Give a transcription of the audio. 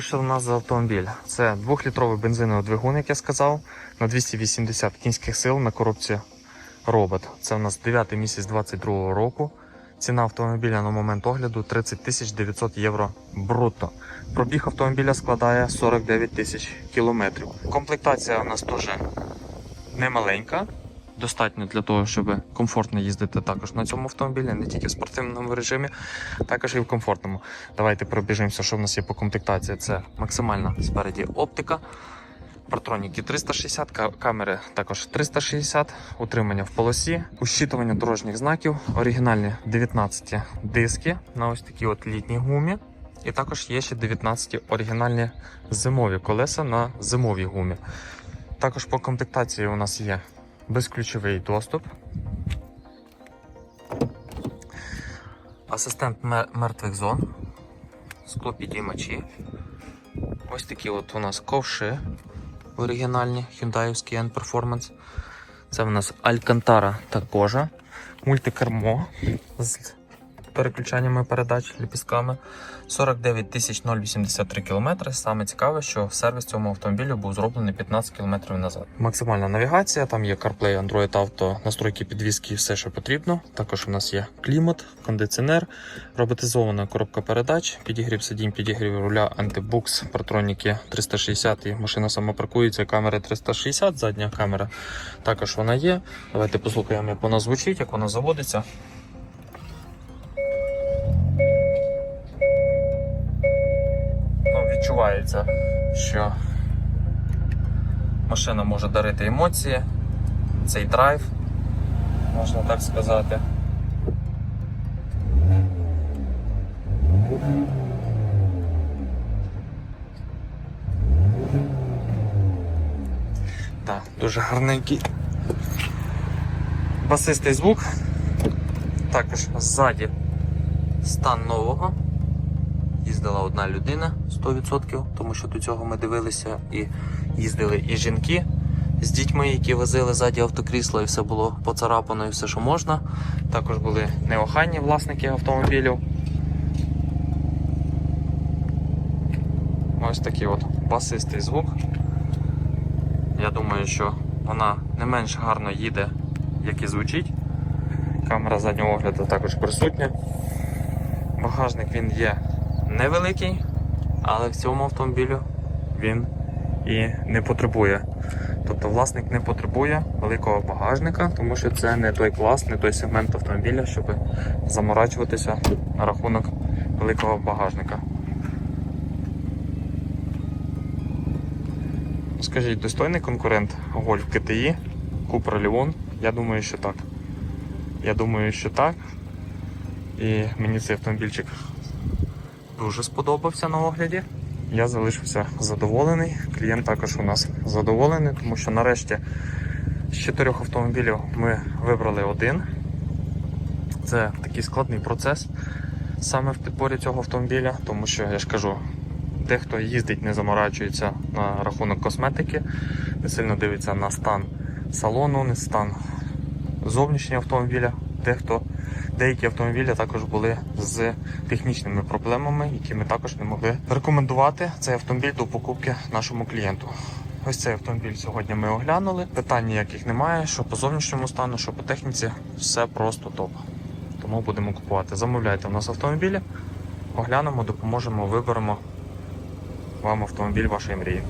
що ж у нас за автомобіль? Це 2-літровий бензиновий двигун, як я сказав, на 280 кінських сил на коробці робот. Це у нас 9 місяць 22 року. Ціна автомобіля на момент огляду 30 тисяч 900 євро брутто. Пробіг автомобіля складає 49 тисяч кілометрів. Комплектація у нас теж немаленька. Достатньо для того, щоб комфортно їздити також на цьому автомобілі, не тільки в спортивному режимі, також і в комфортному. Давайте пробіжимося, що в нас є по комплектації. Це максимальна спереді оптика. Партроніки 360, камери також 360, утримання в полосі, ущитування дорожніх знаків, оригінальні 19 диски на ось такій от літній гумі. І також є ще 19 оригінальні зимові колеса на зимовій гумі. Також по комплектації у нас є безключовий доступ. Асистент мертвих зон, склопідіймачі. Ось такі от у нас ковши оригінальні Hyundai'ські N-Performance. Це в нас Alcantara та кожа, мультикермо з переключаннями передач ліпістками. 49 тисяч 083 км. Саме цікаве, що сервіс цьому автомобілю був зроблений 15 км назад. Максимальна навігація, там є CarPlay, Android Auto, настройки підвіски, все, що потрібно. Також у нас є клімат, кондиціонер, роботизована коробка передач, підігрів сидінь, підігрів руля, антибукс, партроніки 360, і машина сама паркується, камера 360, задня камера також вона є. Давайте послухаємо, як вона звучить, як вона заводиться. Відчувається, що машина може дарити емоції, цей драйв, можна так сказати. Так, дуже гарненький басистий звук. Також ззаді стан нового. Їздила одна людина 100%, тому що до цього ми дивилися і їздили і жінки з дітьми, які возили ззаді автокрісла, і все було поцарапано, і все, що можна. Також були неохайні власники автомобілів. Ось такий от басистий звук. Я думаю, що вона не менш гарно їде, як і звучить. Камера заднього огляду також присутня. Багажник він є невеликий, але в цьому автомобілю він і не потребує. Тобто власник не потребує великого багажника, тому що це не той клас, не той сегмент автомобіля, щоб заморачуватися на рахунок великого багажника. Скажіть, достойний конкурент Golf GTI, Cupra Leon? Я думаю, що так. Я думаю, що так. І мені цей автомобільчик дуже сподобався на огляді. Я залишився задоволений. Клієнт також у нас задоволений, тому що нарешті з чотирьох автомобілів ми вибрали один. Це такий складний процес саме в підборі цього автомобіля, тому що я ж кажу, дехто їздить, не заморачується на рахунок косметики, не сильно дивиться на стан салону, на стан зовнішнього автомобіля. Дехто Деякі автомобілі також були з технічними проблемами, які ми також не могли рекомендувати цей автомобіль до покупки нашому клієнту. Ось цей автомобіль сьогодні ми оглянули. Питань яких немає, що по зовнішньому стану, що по техніці, все просто топ. Тому будемо купувати. Замовляйте в нас автомобілі, оглянемо, допоможемо, виберемо вам автомобіль вашої мрії.